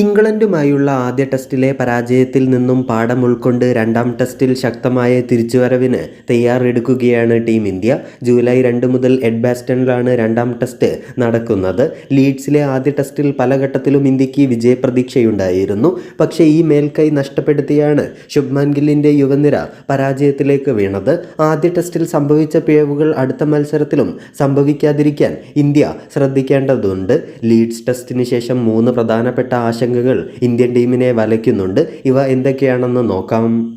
ഇംഗ്ലണ്ടുമായുള്ള ആദ്യ ടെസ്റ്റിലെ പരാജയത്തിൽ നിന്നും പാഠം ഉൾക്കൊണ്ട് രണ്ടാം ടെസ്റ്റിൽ ശക്തമായ തിരിച്ചുവരവിന് തയ്യാറെടുക്കുകയാണ് ടീം ഇന്ത്യ. ജൂലൈ രണ്ട് മുതൽ എഡ്ബാസ്റ്റണിലാണ് രണ്ടാം ടെസ്റ്റ് നടക്കുന്നത്. ലീഡ്സിലെ ആദ്യ ടെസ്റ്റിൽ പല ഘട്ടത്തിലും ഇന്ത്യയ്ക്ക് വിജയപ്രതീക്ഷയുണ്ടായിരുന്നു. പക്ഷേ ഈ മേൽക്കൈ നഷ്ടപ്പെടുത്തിയാണ് ശുഭ്മാൻ ഗില്ലിന്റെ യുവനിര പരാജയത്തിലേക്ക് വീണത്. ആദ്യ ടെസ്റ്റിൽ സംഭവിച്ച പിഴവുകൾ അടുത്ത മത്സരത്തിലും സംഭവിക്കാതിരിക്കാൻ ഇന്ത്യ ശ്രദ്ധിക്കേണ്ടതുണ്ട്. ലീഡ്സ് ടെസ്റ്റിന് ശേഷം മൂന്ന് പ്രധാനപ്പെട്ട ആശങ്കകൾ ഇന്ത്യൻ ടീമിനെ വലയ്ക്കുന്നുണ്ട്. ഇവ എന്തൊക്കെയാണെന്ന് നോക്കാം.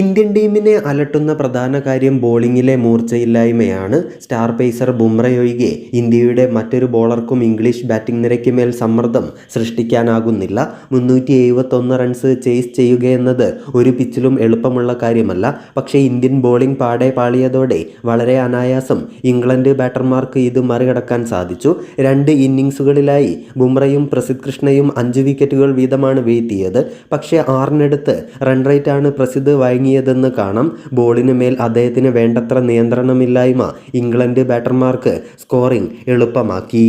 ഇന്ത്യൻ ടീമിനെ അലട്ടുന്ന പ്രധാന കാര്യം ബോളിങ്ങിലെ മൂർച്ചയില്ലായ്മയാണ്. സ്റ്റാർ പേസർ ബുംറയൊഴികെ ഇന്ത്യയുടെ മറ്റൊരു ബോളർക്കും ഇംഗ്ലീഷ് ബാറ്റിംഗ് നിരയ്ക്ക് മേൽ സമ്മർദ്ദം സൃഷ്ടിക്കാനാകുന്നില്ല. മുന്നൂറ്റി എഴുപത്തൊന്ന് റൺസ് ചേസ് ചെയ്യുകയെന്നത് ഒരു പിച്ചിലും എളുപ്പമുള്ള കാര്യമല്ല. പക്ഷേ ഇന്ത്യൻ ബോളിംഗ് പാടെ പാളിയതോടെ വളരെ അനായാസം ഇംഗ്ലണ്ട് ബാറ്റർമാർക്ക് ഇത് മറികടക്കാൻ സാധിച്ചു. രണ്ട് ഇന്നിങ്സുകളിലായി ബുംറയും പ്രസിദ്ധ് കൃഷ്ണയും അഞ്ച് വിക്കറ്റുകൾ വീതമാണ് വീഴ്ത്തിയത്. പക്ഷേ ആറിനടുത്ത് റൺ റേറ്റാണ് പ്രസിദ്ധ് വഴങ്ങിയതെന്ന് കാണാം. ബോളിന് മേൽ അദ്ദേഹത്തിന് വേണ്ടത്ര നിയന്ത്രണമില്ലായ്മ ഇംഗ്ലണ്ട് ബാറ്റർമാർക്ക് സ്കോറിംഗ് എളുപ്പമാക്കി.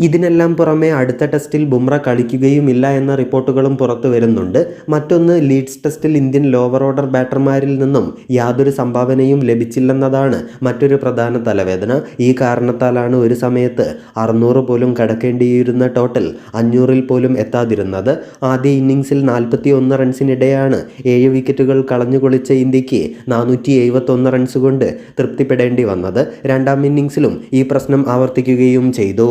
ഇതിനെല്ലാം പുറമെ അടുത്ത ടെസ്റ്റിൽ ബുംറ കളിക്കുകയുമില്ല എന്ന റിപ്പോർട്ടുകളും പുറത്തു വരുന്നുണ്ട്. മറ്റൊന്ന് ലീഡ്സ് ടെസ്റ്റിൽ ഇന്ത്യൻ ലോവർ ഓർഡർ ബാറ്റർമാരിൽ നിന്നും യാതൊരു സംഭാവനയും ലഭിച്ചില്ലെന്നതാണ് മറ്റൊരു പ്രധാന തലവേദന. ഈ കാരണത്താലാണ് ഒരു സമയത്ത് അറുന്നൂറ് പോലും കടക്കേണ്ടിയിരുന്ന ടോട്ടൽ അഞ്ഞൂറിൽ പോലും എത്താതിരുന്നത്. ആദ്യ ഇന്നിംഗ്സിൽ നാൽപ്പത്തി ഒന്ന് റൺസിനിടെയാണ് ഏഴ് വിക്കറ്റുകൾ കളഞ്ഞുകൊളിച്ച ഇന്ത്യയ്ക്ക് നാനൂറ്റി എഴുപത്തൊന്ന് റൺസ് കൊണ്ട് തൃപ്തിപ്പെടേണ്ടി വന്നത്. രണ്ടാം ഇന്നിംഗ്സിലും ഈ പ്രശ്നം ആവർത്തിക്കുകയും ചെയ്തു.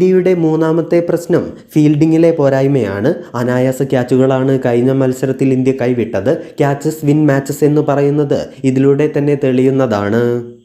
ഇന്ത്യയുടെ മൂന്നാമത്തെ പ്രശ്നം ഫീൽഡിങ്ങിലെ പോരായ്മയാണ്. അനായാസ ക്യാച്ചുകളാണ് കഴിഞ്ഞ മത്സരത്തിൽ ഇന്ത്യ കൈവിട്ടത്. ക്യാച്ചസ് വിൻ മാച്ചസ് എന്ന് പറയുന്നത് ഇതിലൂടെ തന്നെ തെളിയുന്നതാണ്.